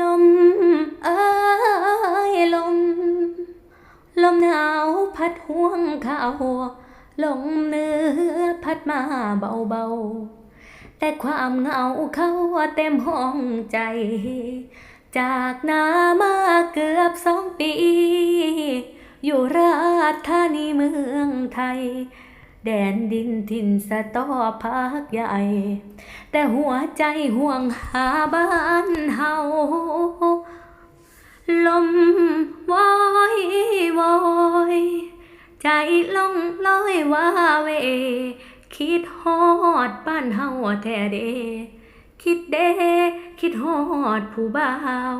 ลมเอ้ยลม ลมหนาวพัดห่วงเขาลมเนื้อพัดมาเบาๆ แต่ความเหงาเขาเต็มห้องใจ จากนามาเกือบสองปี อยู่ราชธานีเมืองไทย แดนดินถิ่นสะตอพักใหญ่ แต่หัวใจห่วงหาบ้าน ล่องลอยว่าเว คิดฮอดบ้านเฮาแท้เด คิดเด คิดฮอดผู้บ่าว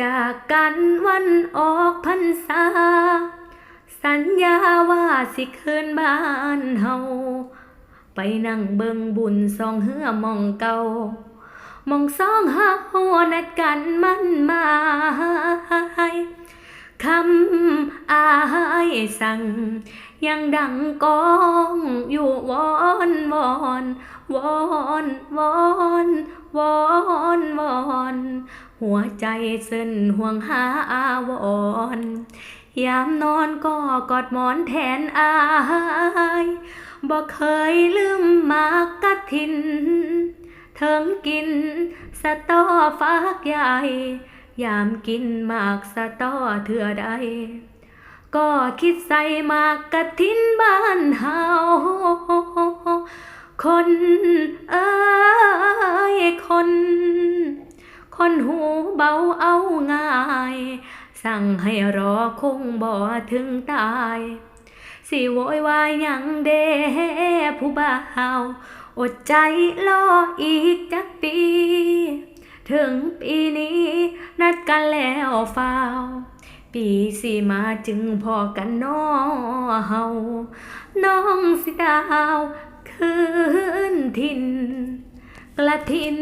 จากกันวันออกพรรษา สัญญาว่าสิคืนบ้านเฮาไปนั่งเบิงบุญสองเหือมองเก่ามองสองหาหัวนัดกันมันมาำอายสั่ง ยังดังก้องอยู่วอนวอนวอนวอนวอนวอนหัวใจเส้นห่วงหาอาวรยามนอนก็กอดหมอนแทนอายบ่เคยลืมมากกะทิน เถิงกินสะตอฟากใหญ่ ยามกินหมากสะตอเถื่อใด ก็คิดใส่หมากกะทินบ้านเฮาคนเอ้ยคน คนหูเบาเอาง่าย สั่งให้รอคงบ่ถึงตาย สิโวยวายยังเดผู้บ่าวอดใจรออีกจักปี ถึงปีนี้นัดกันแล้วเฝ้าปีสิมาจึงพอกันน้อเฮาน้องสิดาวคืนทินกระทิน